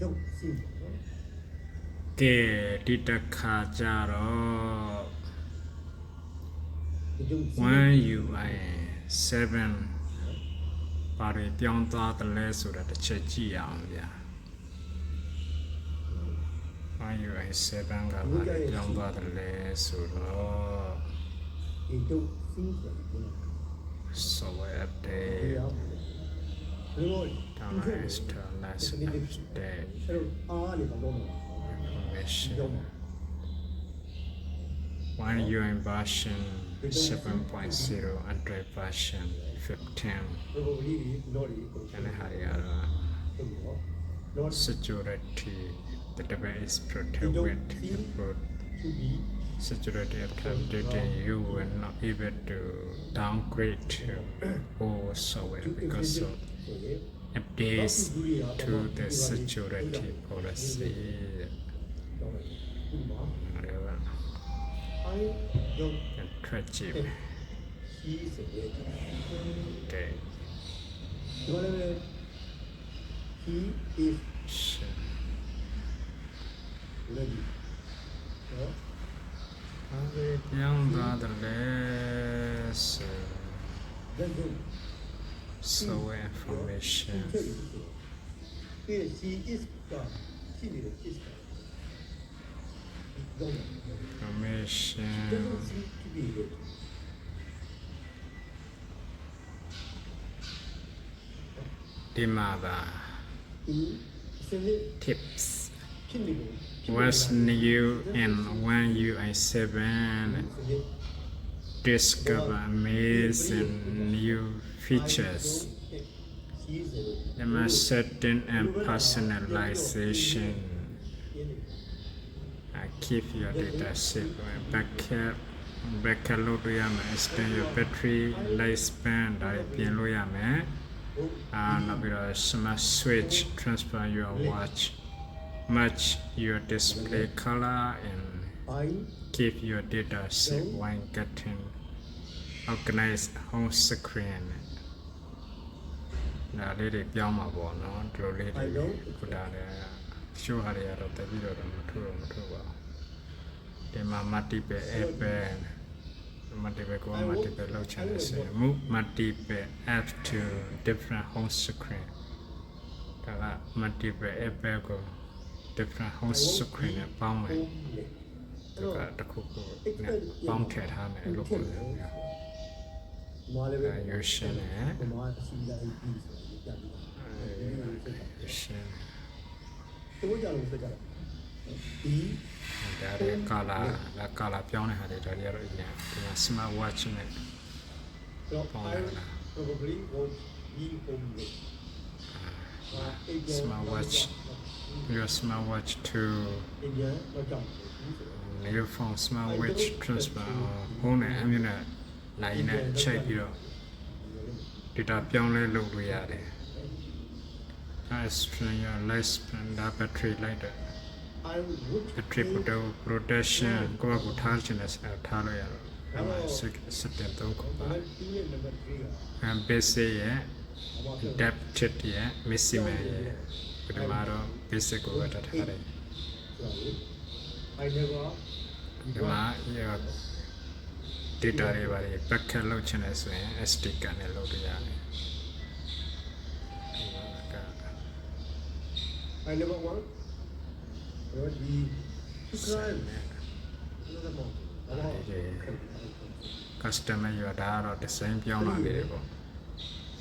don't see နော်ကဲဒီတစ်ခါကြတော့ they don't see 1 UI 7ဘာတွေပြောင်းသွားတယ်လဲဆိုတာတစ်ချက်ကြည့်အောင်ဗျာ1 UI 7ကဘာတွေပြောင်းသွားတယ်လဲဆိုတော့ they don't see တယ်နော် software ဒီ update ရောက်ဘယ်လို download install last update အဲ့တော့အားနေပါတော့မှာ information ကြောက်မှာ one UI version 7.0 Android version 15ဘယ်လိုလေးတော့ဒီကို and ဟာတွေကတော့ဟုတ်ရောတော့ security the database is protected with the to be security after updating you will not able to downgrade all software because of ဆိုရင် updates to the security policy တော့ဒီမှာ whatever I don't tragic see ဆိုရင် okay ဒီမှာလည်း he is ready နော်ဘာတွေပြောင်းသွားတယ်လဲဆို then then soul information. Information. Dimaba. Tips. What's new and when you are seven discover amazing new features image setting and personalization uh, keep your data safe backup backup လုပ်လို့ရမယ် extend your battery lifespan ဒါတွေပြင်လို့ရမယ်အာနောက်ပြီးတော့ smart switch transfer your watch match your display color and I keep your data safe when getting organized home screen ဒါလေးတွေပြောင်းမှာပေါ့နော်ဒီလိုလေးတွေခုဒါလည်းရှိုးဟာတွေကတော့တက်ပြီးတော့မထူတော့မထူပါဘူးဒီမှာ multiple app multiple ကို multiple လောက်ချင်တယ်ဆိုရင် move multiple app to different home screen ဒါက multiple app ကို different home screen နဲ့ပေါင်းမယ် သူကတစ်ခုခုနဲ့ပေါင်းထည့်ထားမယ်လို့ပြောတယ်ဗျာမာလည်းပဲအဲရွှေရှင်နဲ့ဒီမှာစီလာပြီးဆိုရင်ကြာပြီရွှေရှင်တို့ကြောင့်လို့ဆိုကြတာဒီဒါတွေကာလာလာကာလာပြောင်းတဲ့ဟာတွေဒါတွေကတော့အရင်ဒီမှာ smart watch နဲ့တော့ပေါင်း I လာတာ probably won't be home late smart watch your smart watch to India တော့ကြောင့် new phone smart watch transfer ဖုန်းနဲ့အမြင်နဲ့နိုင်နဲ့ချိန်ပြီးတော့ data ပြောင်းလဲလုပ်လို့ရတယ်အဲ string your lifespan ဒါ battery လိုက်တဲ့ I would battery prote- protection ကိုယ့်အကူထားချင်တဲ့ဆက်ထားလို့ရတော့အဲ့မှာစက်တင်တော့ခုပါ number 2နဲ့ number 3က and basic ရဲ့ adapted ရဲ့ maximum ရဲ့ပထမတော့ basic ကိုပဲတတ်ထားတယ် I never ဒီမှာရ data တွေပါတွေ backup လုပ်ချင်တယ်ဆိုရင် SD card နဲ့လုပ်လို့ရတယ် I never want but the to climb another mountain ဒီ customer ရတာကတော့ design ပြောင်းလာလေးတွေပေါ့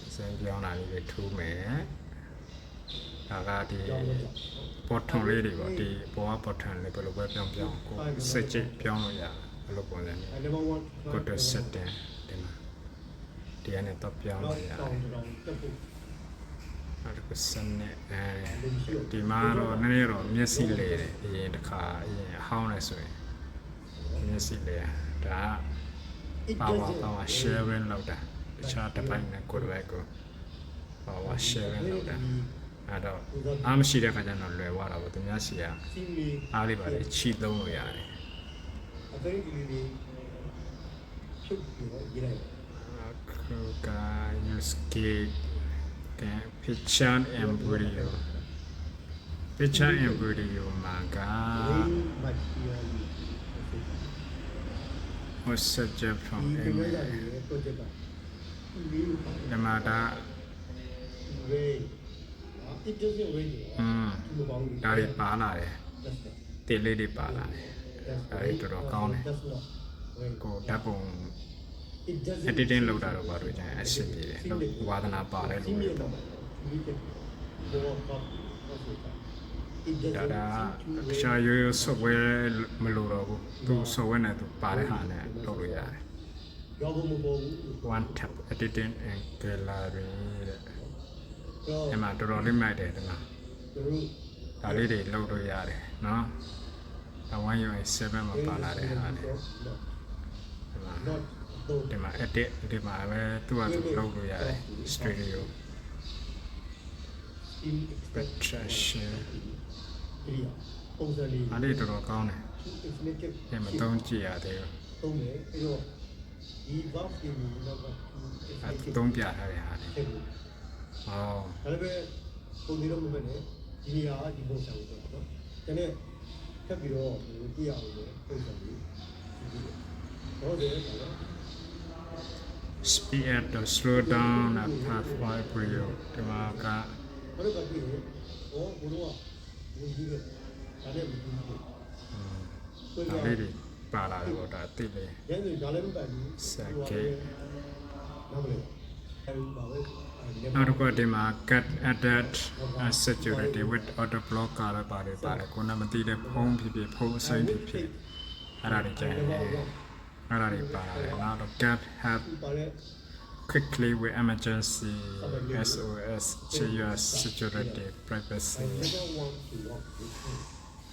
design ပြောင်းလာလေးတွေထိုးမယ် ဒါကဒီပေါ်ထွန်လေးတွေပေါ့ဒီပေါ်ကပေါ်ထွန်လေးဘယ်လိုပဲပြောင်းပြောင်းကိုစိတ်ကြိတ်ပြောင်းလို့ရတယ်ဘယ်လိုပုံစံမျိုး I never want to ကိုတော့ setting ဒီမှာဒီကနေတော့ပြောင်းလို့ရတယ် down down တက်ဖို့အဲ့ဒါကိုစနေအဲဒီမှာတော့နည်းနည်းတော့မျက်စိလေတယ်အရင်တစ်ခါအရင်အဟောင်းလဲဆိုရင်မျက်စိလေဒါကပါဝါပါဝါ sharing လောက်တာတခြားတစ်ပိုင်းနဲ့ကိုယ်တစ်ပိုင်းကိုပါဝါ sharing လောက်တာ အဲ့တော့အားမရှိတဲ့ခါကျတော့လွယ်သွားတာပေါ့သူများစီက see me အားလေးပါလေချီသုံးလို့ရတယ် a very really ချုပ်ပြီးတော့ရေးလိုက်အခုက use cake က picture and video picture in video မှာက Very much clearly. was subject from ဒီကနေ့ image ရတယ် project ကဒီလိုပါဓမ္မတာ rain it doesn't rain อืมဒီလိုပါဘူးဒါတွေပါလာတယ် that's it တိလေးတွေပါလာတယ် that's ဒါတွေတော်တော်ကောင်းတယ် that's not rain ကိုဓာတ်ပုံ it doesn't editing လုပ်တာတော့ဘာလို့ကျန်အဆင်ပြေတယ်လို့ဝါသနာပါတယ်လို့ဒီပြောတော့ဒီကဘောကောဟုတ်ကဲ့ it ဒါ doesn't ဒါ seem to ရှာရိုးရိုး software မလိုတော့ဘူးသူ software နဲ့သူပါတဲ့ဟာနဲ့လုပ်လို့ရတယ်ရောဘမပေါ်ဘူး one tap editing and gallery တဲ့ တော့အဲ့မှာတော်တော်လေးမိုက်တယ်ဒီမှာသူတို့ဒါလေးတွေလုပ်လို့ရတယ်နော်ဒါ one UI 7မှာပါလာတဲ့ဟာတွေဒီမှာ not don't ဒီမှာ edit ဒီမှာပဲသူ့ဟာသူလုပ်လို့ရတယ် studio in extraction ဒီပုံစံလေးအားလေးတော်တော်ကောင်းတယ် executive အဲ့မသုံးကြည့်ရသေးဘူးသုံးတယ်အဲ့တော့ဒီ buff တွေကတော့အဲ့သုံးပြထားတဲ့ဟာတွေဖြစ်ဘူးဟော ဒါလည်းပဲပုံစံတော့မပဲနဲ့ဒီနေရာကဒီပုံစံကိုတော့နော်တနေ့ထပ်ပြီးတော့ပြရအောင်လေပုံစံလေးဟုတ်တယ်ဟုတ်တယ် speed at the slow down and path by video ဒီမှာကဘာလို့ကပြည့်လဲဟောဘုရောကဒီကြီးကဒါနဲ့မကြည့်ဘူးอืมဒါလေးတွေပါလာတယ်ပေါ့ဒါအသိလေးရန်စီဒါလည်းမပိုင်ဘူးစက်ကေနောက်လေအဲ့ဘာပဲ နောက်တစ်ခုကဒီမှာ cut edit and security with auto block ကလည်းပါတယ်ပါတယ်ကိုယ်နဲ့မသိတဲ့ဖုန်းဖြစ်ဖြစ်ဖုန်းအစိမ်းဖြစ်ဖြစ်အဲ့ဒါတွေကျန်တယ်အဲ့ဒါတွေပါလာတယ်နောက်တော့ cut help ပါလေ quickly with emergency SOS check your security privacy never want to walk with him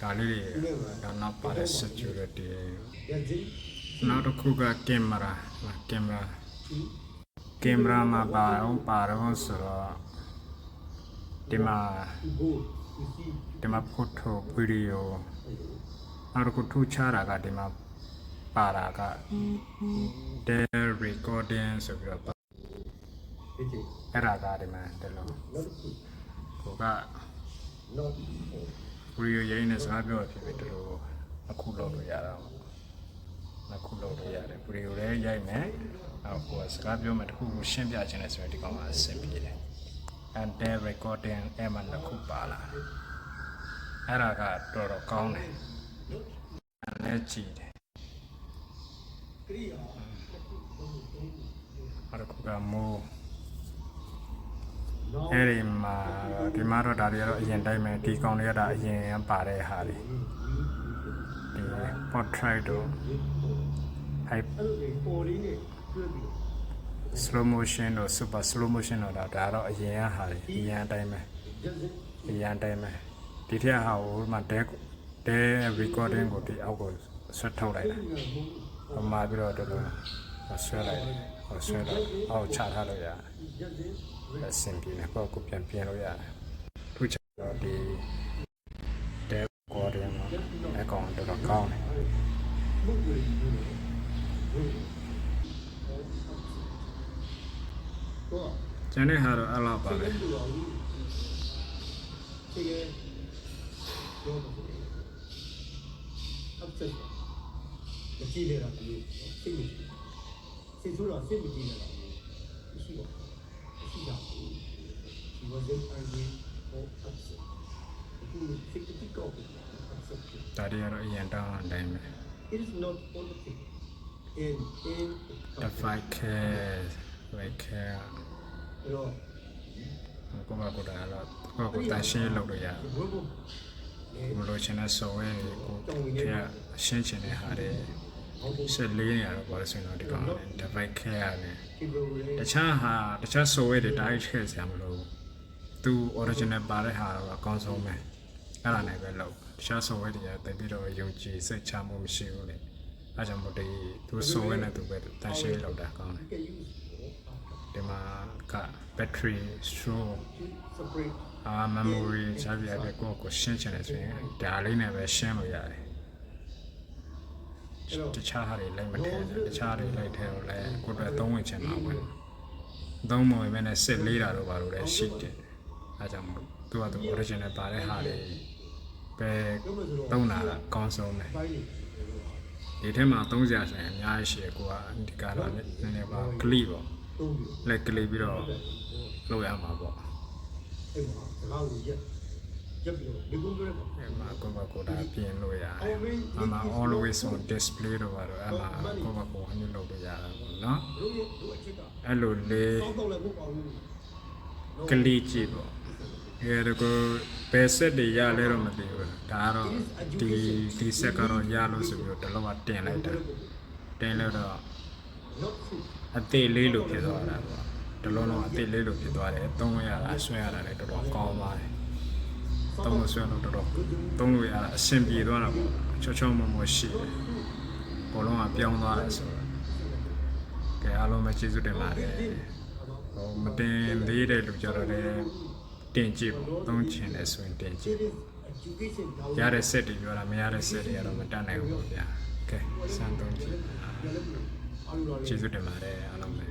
ဒါလေးတွေဒါနောက်ပါတဲ့ security ရန်စီနောက်တစ်ခုကကင်မရာ ကင်မရာဒီကင်မရာမှာပါအောင်ပါတော့ဆိုတော့ဒီမှာ go you see ဒီမှာ photo video နောက်တစ်ခုထူးခြားတာကဒီမှာပါတာက the recording ဆိုပြီးတော့ပါဒီကြီးအဲ့ဒါကဒီမှာတယ်လို့ not ကိုက not video ရင်းနဲ့စကားပြောဖြစ်ဖြစ်တူလို့အခုလုပ်လို့ရတာပေါ့အခုလုပ်လို့ရတယ် video လည်းရိုက်မယ် နောက်ကိုကစကားပြောမယ်တခုခုရှင်းပြချင်တယ်ဆိုရင်ဒီကောင်ကအဆင်ပြေတယ် and the recording အဲ့မှာတစ်ခုပါလာအဲ့ဒါကတော်တော်ကောင်းတယ်အဲ့လည်းကြည့်တယ်ကရိယာနောက်တစ်ခုကမိုး no အဲ့ဒီမှာဒီမှာတော့ဒါတွေကတော့အရင်တိုင်းပဲဒီကောင်တွေကဒါအရင်ပါတဲ့ဟာတွေဒီ portrait တို့ high အဲ့လိုပေါ်ရင်းနဲ့တွေ့ပြီး slow motion တို့ super slow motion တို့ဒါဒါတော့အရင်ကဟာတွေအရင်အတိုင်းပဲ just အရင်အတိုင်းပဲဒီထက်ဟာဟိုမှာတဲတဲ recording ကိုဒီအောက်ကိုဆွတ်ထုတ်လိုက်တာဟိုမှာပြီးတော့တော်တော်ဆွဲလိုက်တယ်ဟိုဆွဲတော့အောက်ချထားလို့ရတယ် just အဆင်ပြေတယ်ကိုယ့်ကိုပြန်ပြင်လို့ရတယ်ထူးခြားတော့ဒီတဲ recording မှာအကောင်တော်တော်ကောင်းတယ် look where you do it တော့ ကျန်တဲ့ဟာတော့အဲ့လောက်ပါပဲစိတ်ကူတော်ကြီးစိတ်ရဲ့ပြောပါဦးအပ်ချက်မကြည့်လေတာဒီစိတ်မကြည့်စိတ်ဆိုးတော့စိတ်မကြည့်နေတာရှိပါရှိတာ he was just angry or upset အခုစိတ်တိကောက် upset ဒါတွေကတော့အရင်တောင်းအတိုင်းပဲ it is not all the thing in in the fight care like care အဲ့တော့ကိုမကိုတာတော့ကိုကိုတန်ရှင်းလုပ်လို့ရတယ်ဘုဘမလို့ချင်တဲ့ software တွေကိုထဲအရှင်းချင်တဲ့ဟာတွေဟုတ်ကဲ့ဆက်လေးနေရတော့ဘာလို့ဆိုရင်တော့ဒီကောင်နဲ့ device care နဲ့ဒီဘဝလေးတခြားဟာတခြား software တွေတိုင်းထည့်စရာမလိုဘူးသူ original ပါတဲ့ဟာတော့အကောင်းဆုံးပဲအဲ့ဒါနဲ့ပဲလုပ်တခြား software တွေကတပြီးတော့ယုံကြည်စိတ်ချမှုမရှိဘူးလေအဲကြောင့်မို့ဒီသူ software နဲ့သူပဲတန်ရှင်းလုပ်တာကောင်းတယ် can use ဒီမှာက battery store to separate အာ memory ချပြရတဲ့ကိုယ့်ကိုရှင်းချင်တယ်ဆိုရင်ဒါလေးနဲ့ပဲရှင်းလို့ရတယ်တခြားဟာတွေလိုက်မထည့်နဲ့တခြားတွေလိုက်ထည့်တော့လည်းကိုယ့်အတွက်သုံးဝင်ချင်မှာပဲသုံးမဝင်မဲ့နဲ့စစ်လေးတာတော့ဘာလို့လဲရှိတယ်အဲကြောင့်မို့သူကသူ original ပါတဲ့ဟာတွေပဲသုံးတာအကောင်းဆုံးပဲဘိုင်းနေဒီထဲမှာသုံးစရာဆိုရင်အများကြီးရှိတယ်ကိုကဒီကတော့နည်းနည်းပါကလိပေါ့သုံးပြီး လက်ကလေးပြီးတော့လုပ်ရမှာပေါ့အဲ့မှာစကားကိုရက်ရက်ပြီးတော့ဒီကုန်းပြောတော့အဲ့မှာကိုကကိုဒါပြင်လို့ရတယ်အမှ always on display တော့ပါတော့အဲ့မှာကိုကကိုဟန်လုပ်လို့ရတာပေါ့နော်တို့ရဲ့တို့အချက်ကအဲ့လိုလေးတောင်းတော့လည်းမဟုတ်ပါဘူးကလေးကြည့်ပေါ့အဲဒါကိုဘယ်ဆက်တွေရလဲတော့မသိဘူးဒါကတော့ဒီဒီဆက်ကတော့ရလို့ဆိုပြီးတော့တလုံးကတင်လိုက်တာတင်လို့တော့ not true အသေးလေးလိုဖြစ်သွားတာပေါ့တလုံးလုံးအသေးလေးလိုဖြစ်သွားတယ်သုံးလို့ရတာဆွဲရတာလည်းတော်တော်ကောင်းပါတယ်သုံးလို့ဆွဲလို့တော်တော်သုံးလို့ရတာအဆင်ပြေသွားတာပေါ့ချောချောမမရှိတယ်ဘောလုံးကပြောင်းသွားတယ်ဆိုတော့ကဲအားလုံးပဲကျေးဇူးတင်ပါတယ်ဟိုမတင်သေးတဲ့လူကြတော့လည်းတင်ကြည့်ပေါ့သုံးချင်တယ်ဆိုရင်တင်ကြည့် education ရတဲ့ set တွေပြောတာမရတဲ့ set တွေကတော့မတတ်နိုင်ဘူးပေါ့ဗျာကဲစမ်းသုံးကြည့် ကျေးဇူးတင်ပါတယ်အားလုံးပဲ